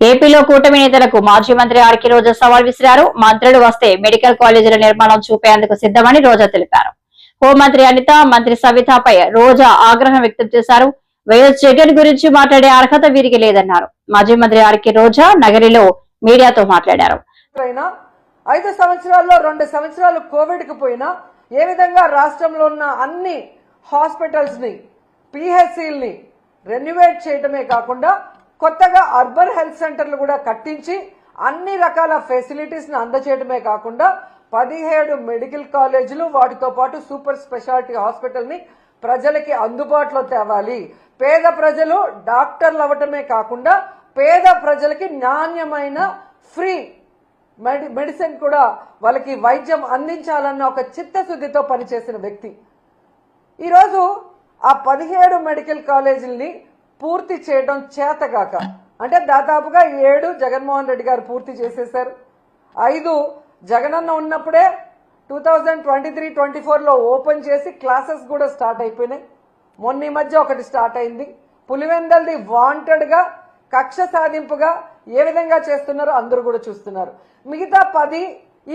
ఏపీలో కూటమి నేతలకు మాజీ మంత్రి ఆర్కే రోజా సవాల్ విసిరారు. మంత్రులు వస్తే మెడికల్ కాలేజీల నిర్మాణం చూపేందుకు సిద్ధమని రోజా తెలిపారు. హోంమంత్రి అనిత మంత్రి సవితపై రోజా ఆగ్రహం వ్యక్తం చేశారు. వైఎస్ జగన్ గురించి మాట్లాడే అర్హత వీరికి లేదన్నారు. మాజీ మంత్రి ఆర్కే రోజా నగరిలో మీడియాతో మాట్లాడారు. ఐదు సంవత్సరాల్లో రెండు సంవత్సరాలు కోవిడ్కు పోయినా ఏ విధంగా రాష్ట్రంలో ఉన్న అన్ని హాస్పిటల్స్ హాస్పిటల్స్ని పిహెచ్సిల్ని రెన్యువేట్ చేయటమే కాకుండా కొత్తగా అర్బన్ హెల్త్ సెంటర్లు కూడా కట్టించి అన్ని రకాల ఫెసిలిటీస్ని అందచేయడమే కాకుండా పదిహేడు మెడికల్ కాలేజీలు వాటితో పాటు సూపర్ స్పెషాలిటీ హాస్పిటల్ని ప్రజలకి అందుబాటులో తేవాలి. పేద ప్రజలు డాక్టర్లు అవ్వటమే కాకుండా పేద ప్రజలకి నాణ్యమైన ఫ్రీ మెడి మెడిసిన్ కూడా వాళ్ళకి వైద్యం అందించాలన్న ఒక చిత్తశుద్ధితో పనిచేసిన వ్యక్తి. ఈరోజు ఆ పదిహేడు మెడికల్ కాలేజీల్ని పూర్తి చేయడం చేతగాక. అంటే దాదాపుగా ఏడు జగన్మోహన్ రెడ్డి గారు పూర్తి చేసేశారు. ఐదు జగనన్న ఉన్నప్పుడే two thousand twenty three twenty ఫోర్లో ఓపెన్ చేసి క్లాసెస్ కూడా స్టార్ట్ అయిపోయినాయి. మొన్న ఈ మధ్య ఒకటి స్టార్ట్ అయింది. పులివెందల్ది వాంటెడ్గా కక్ష సాధింపుగా ఏ విధంగా చేస్తున్నారో అందరూ కూడా చూస్తున్నారు. మిగతా పది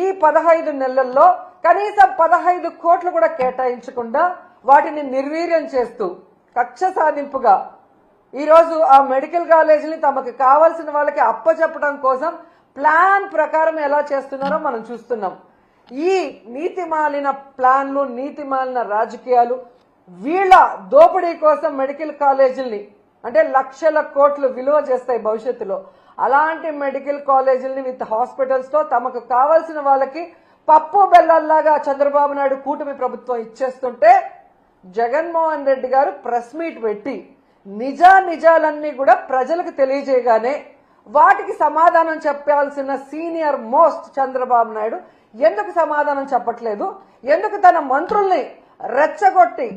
ఈ పదహైదు నెలల్లో కనీసం పదహైదు కోట్లు కూడా కేటాయించకుండా వాటిని నిర్వీర్యం చేస్తూ కక్ష సాధింపుగా ఈరోజు ఆ మెడికల్ కాలేజీని తమకు కావాల్సిన వాళ్ళకి అప్పచెప్పడం కోసం ప్లాన్ ప్రకారం ఎలా చేస్తున్నారో మనం చూస్తున్నాం. ఈ నీతి మాలిన ప్లాన్లు నీతి మాలిన రాజకీయాలు వీళ్ళ దోపిడీ కోసం మెడికల్ కాలేజీల్ని అంటే లక్షల కోట్లు విలువ చేస్తాయి భవిష్యత్తులో. అలాంటి మెడికల్ కాలేజీల్ని విత్ హాస్పిటల్స్తో తమకు కావాల్సిన వాళ్ళకి పప్పు బెల్లల్లాగా చంద్రబాబు నాయుడు కూటమి ప్రభుత్వం ఇచ్చేస్తుంటే జగన్మోహన్ రెడ్డి గారు ప్రెస్ మీట్ పెట్టి నిజా నిజాలన్నీ కూడా ప్రజలకు తెలియజేయగానే వాటికి సమాధానం చెప్పాల్సిన సీనియర్ మోస్ట్ చంద్రబాబు నాయుడు ఎందుకు సమాధానం చెప్పట్లేదు? ఎందుకు తన మంత్రుల్ని రెచ్చగొట్టి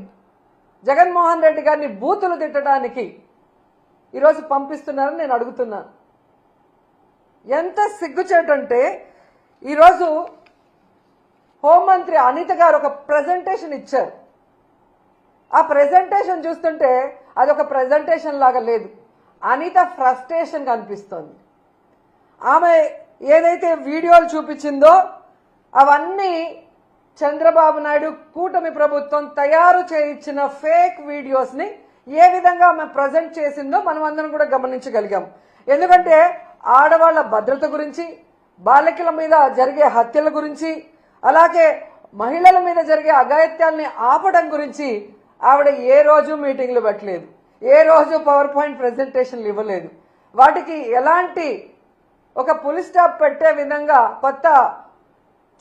జగన్మోహన్ రెడ్డి గారిని బూతులు తిట్టడానికి ఈరోజు పంపిస్తున్నారని నేను అడుగుతున్నాను ఎంత సిగ్గుచేటంటే ఈరోజు హోంమంత్రి అనిత గారు ఒక ప్రజెంటేషన్ ఇచ్చారు. ఆ ప్రెజెంటేషన్ చూస్తుంటే అది ఒక ప్రెజెంటేషన్ లాగా లేదు. అనిత ఫ్రస్ట్రేషన్ కనిపిస్తోంది. ఆమె ఏదైతే వీడియోలు చూపించిందో అవన్నీ చంద్రబాబు నాయుడు కూటమి ప్రభుత్వం తయారు చేయించిన ఫేక్ వీడియోస్ని ఏ విధంగా ఆమె ప్రజెంట్ చేసిందో మనం అందరం కూడా గమనించగలిగాం. ఎందుకంటే ఆడవాళ్ళ భద్రత గురించి బాలికల మీద జరిగే హత్యల గురించి అలాగే మహిళల మీద జరిగే అఘాయిత్యాల్ని ఆపడం గురించి ఆవిడ ఏ రోజు మీటింగ్లు పెట్టలేదు ఏ రోజు పవర్ పాయింట్ ప్రెజెంటేషన్లు ఇవ్వలేదు. వాటికి ఎలాంటి ఒక పులి స్టాప్ పెట్టే విధంగా కొత్త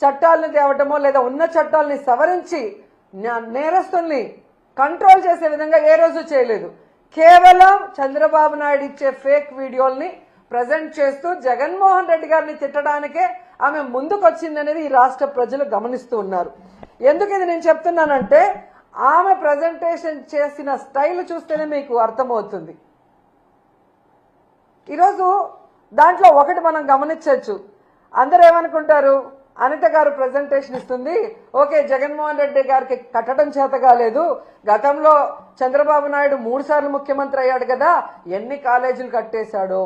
చట్టాలను తేవటమో లేదా ఉన్న చట్టాలని సవరించి నేరస్తుల్ని కంట్రోల్ చేసే విధంగా ఏ రోజు చేయలేదు. కేవలం చంద్రబాబు నాయుడు ఇచ్చే ఫేక్ వీడియోల్ని ప్రజెంట్ చేస్తూ జగన్మోహన్ రెడ్డి గారిని తిట్టడానికే ఆమె ముందుకొచ్చిందనేది ఈ రాష్ట్ర ప్రజలు గమనిస్తూ ఉన్నారు. ఎందుకు ఇది నేను చెప్తున్నానంటే ఆమె ప్రజెంటేషన్ చేసిన స్టైల్ చూస్తేనే మీకు అర్థమవుతుంది. ఈరోజు దాంట్లో ఒకటి మనం గమనించవచ్చు. అందరూ ఏమనుకుంటారు? అనిత గారు ప్రజెంటేషన్ ఇస్తుంది. ఓకే జగన్మోహన్ రెడ్డి గారికి కట్టడం చేత కాలేదు. గతంలో చంద్రబాబు నాయుడు మూడుసార్లు ముఖ్యమంత్రి అయ్యాడు కదా ఎన్ని కాలేజీలు కట్టేశాడో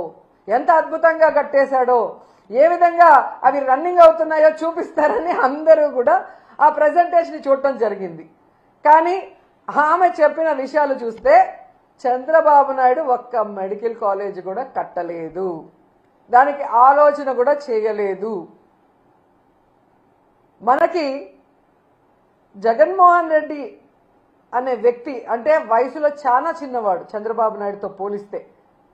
ఎంత అద్భుతంగా కట్టేశాడో ఏ విధంగా అవి రన్నింగ్ అవుతున్నాయో చూపిస్తారని అందరూ కూడా ఆ ప్రజెంటేషన్ చూడటం జరిగింది. కానీ ఆమె చెప్పిన విషయాలు చూస్తే చంద్రబాబు నాయుడు ఒక్క మెడికల్ కాలేజ్ కూడా కట్టలేదు. దానికి ఆలోచన కూడా చేయలేదు. మనకి జగన్మోహన్ రెడ్డి అనే వ్యక్తి అంటే వయసులో చాలా చిన్నవాడు చంద్రబాబు నాయుడుతో పోలిస్తే.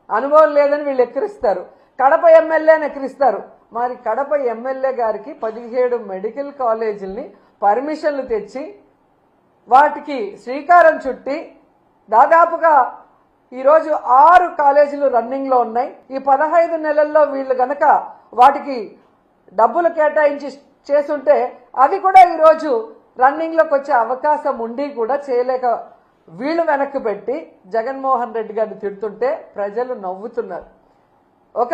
అనుభవం లేదని వీళ్ళు ఎక్కిరిస్తారు. కడప ఎమ్మెల్యే అని ఎక్కిరిస్తారు. మరి కడప ఎమ్మెల్యే గారికి పదిహేడు మెడికల్ కాలేజీల్ని పర్మిషన్లు తెచ్చి వాటికి శ్రీకారం చుట్టి దాదాపుగా ఈరోజు ఆరు కాలేజీలు రన్నింగ్లో ఉన్నాయి. ఈ పదహైదు నెలల్లో వీళ్ళు గనక వాటికి డబ్బులు కేటాయించి చేసుంటే అవి కూడా ఈరోజు రన్నింగ్లోకి వచ్చే అవకాశం ఉండి కూడా చేయలేక వీళ్ళు వెనక్కి పెట్టి జగన్మోహన్ రెడ్డి గారిని తిడుతుంటే ప్రజలు నవ్వుతున్నారు. ఒక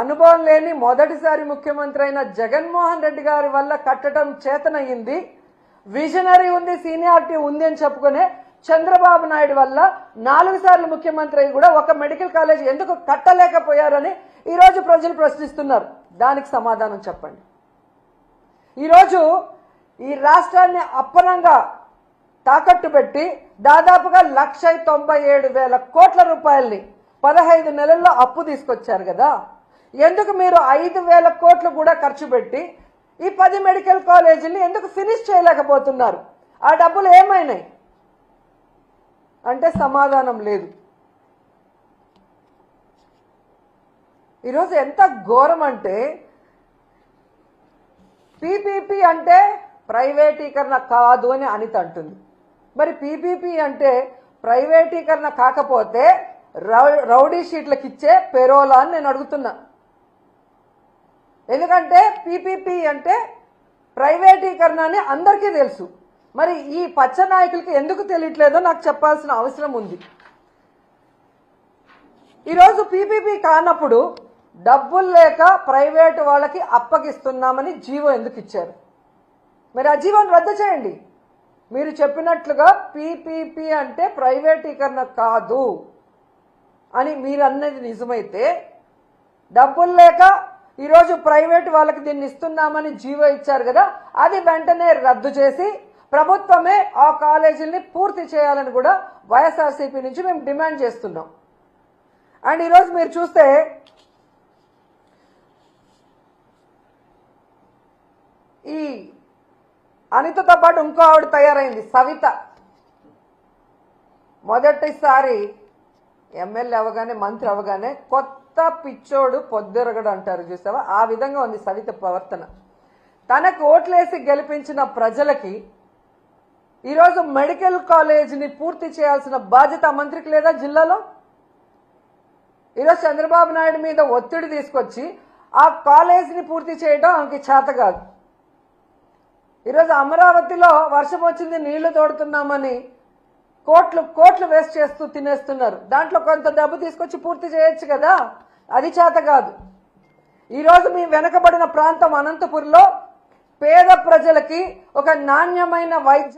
అనుభవం లేని మొదటిసారి ముఖ్యమంత్రి అయిన జగన్మోహన్ రెడ్డి గారి వల్ల కట్టడం చేతనయ్యింది విజనరీ ఉంది సీనియారిటీ ఉంది అని చెప్పుకునే చంద్రబాబు నాయుడు వల్ల నాలుగు సార్లు ముఖ్యమంత్రి అయి కూడా ఒక మెడికల్ కాలేజ్ ఎందుకు కట్టలేకపోయారని ఈరోజు ప్రజలు ప్రశ్నిస్తున్నారు. దానికి సమాధానం చెప్పండి. ఈరోజు ఈ రాష్ట్రాన్ని అప్పనంగా తాకట్టు పెట్టి దాదాపుగా లక్ష తొంభై ఏడు వేల కోట్ల రూపాయల్ని పదహైదు నెలల్లో అప్పు తీసుకొచ్చారు కదా. ఎందుకు మీరు ఐదు వేల కోట్లు కూడా ఖర్చు పెట్టి ఈ పది మెడికల్ కాలేజీని ఎందుకు ఫినిష్ చేయలేకపోతున్నారు? ఆ డబ్బులు ఏమైనాయి? అంటే సమాధానం లేదు. ఈరోజు ఎంత ఘోరం అంటే పీపీపీ అంటే ప్రైవేటీకరణ కాదు అని అనిత అంటుంది. మరి పీపీపీ అంటే ప్రైవేటీకరణ కాకపోతే రౌ- రౌడీ షీట్లకు ఇచ్చే పెరోలా అని నేను అడుగుతున్నా. ఎందుకంటే పీపీపీ అంటే ప్రైవేటీకరణ అని అందరికీ తెలుసు. మరి ఈ పచ్చ నాయకులకి ఎందుకు తెలియట్లేదో నాకు చెప్పాల్సిన అవసరం ఉంది. ఈరోజు పీపీపీ కానప్పుడు డబ్బులు లేక ప్రైవేట్ వాళ్ళకి అప్పగిస్తున్నామని జీవో ఎందుకు ఇచ్చారు? మరి ఆ జీవోని రద్దు చేయండి. మీరు చెప్పినట్లుగా పీపీపీ అంటే ప్రైవేటీకరణ కాదు అని మీరు అన్నది నిజమైతే డబ్బులు లేక ఈరోజు ప్రైవేట్ వాళ్ళకి దీన్ని ఇస్తున్నామని జీవో ఇచ్చారు కదా అది వెంటనే రద్దు చేసి ప్రభుత్వమే ఆ కాలేజీల్ని పూర్తి చేయాలని కూడా వైఎస్ఆర్సీపీ నుంచి మేము డిమాండ్ చేస్తున్నాం. అండ్ ఈరోజు మీరు చూస్తే ఈ అనితతో పాటు ఇంకో ఆవిడ తయారైంది సవిత. మొదటిసారి ఎమ్మెల్యే అవగానే మంత్రి అవగానే కొత్త పిచ్చోడు పొద్దురగడు అంటారు చూసావా? ఆ విధంగా ఉంది సవిత ప్రవర్తన. తనకు ఓట్లేసి గెలిపించిన ప్రజలకి ఈరోజు మెడికల్ కాలేజీని పూర్తి చేయాల్సిన బాధ్యత మంత్రికి లేదా జిల్లాలో? ఈరోజు చంద్రబాబు నాయుడు మీద ఒత్తిడి తీసుకొచ్చి ఆ కాలేజీని పూర్తి చేయడం ఆమెకి చేత కాదు. ఈరోజు అమరావతిలో వర్షం వచ్చింది నీళ్ళు తోడుతున్నామని కోట్లు కోట్లు వేస్ట్ చేస్తూ తినేస్తున్నారు. దాంట్లో కొంత డబ్బు తీసుకొచ్చి పూర్తి చేయొచ్చు కదా? అది చేత కాదు. ఈరోజు మీ వెనకబడిన ప్రాంతం అనంతపురంలో పేద ప్రజలకి ఒక నాణ్యమైన వైద్య